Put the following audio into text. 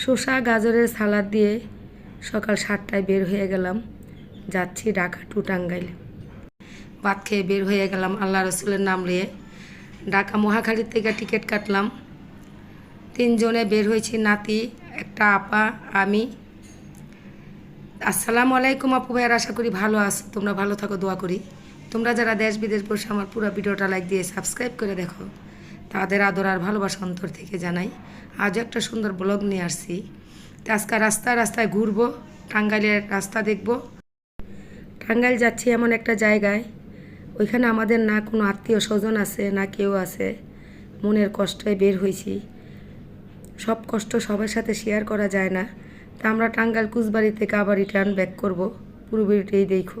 শসা, গাজরের সালাদ দিয়ে সকাল সাতটায় বের হয়ে গেলাম। যাচ্ছি ঢাকা টু টাঙ্গাইল। ভাত খেয়ে বের হয়ে গেলাম আল্লাহ রসুলের নাম নিয়ে। ঢাকা মহাখালীর থেকে টিকিট কাটলাম। তিনজনে বের হয়েছি, নাতি, একটা আপা, আমি। আসসালামু আলাইকুম আপু ভাইয়ার, আশা করি ভালো আছো। তোমরা ভালো থাকো, দোয়া করি। তোমরা যারা দেশ বিদেশ বসে আমার পুরো ভিডিওটা লাইক দিয়ে সাবস্ক্রাইব করে দেখো। তাদের আদর আর ভালোবাসা অন্তর থেকে জানাই। আজও একটা সুন্দর ব্লগ নিয়ে আসছি। আজকে রাস্তায় রাস্তায় ঘুরবো, টাঙ্গাইলের রাস্তা দেখব। টাঙ্গাইল যাচ্ছি এমন একটা জায়গায়, ওইখানে আমাদের না কোনো আত্মীয় স্বজন আছে, না কেউ আছে। মনের কষ্টে বের হয়েছি। সব কষ্ট সবার সাথে শেয়ার করা যায় না। তা আমরা টাঙ্গাইল কুচবাড়ি থেকে আবার রিটার্ন ব্যাক করব। পুরো ভিডিওটাই দেখো।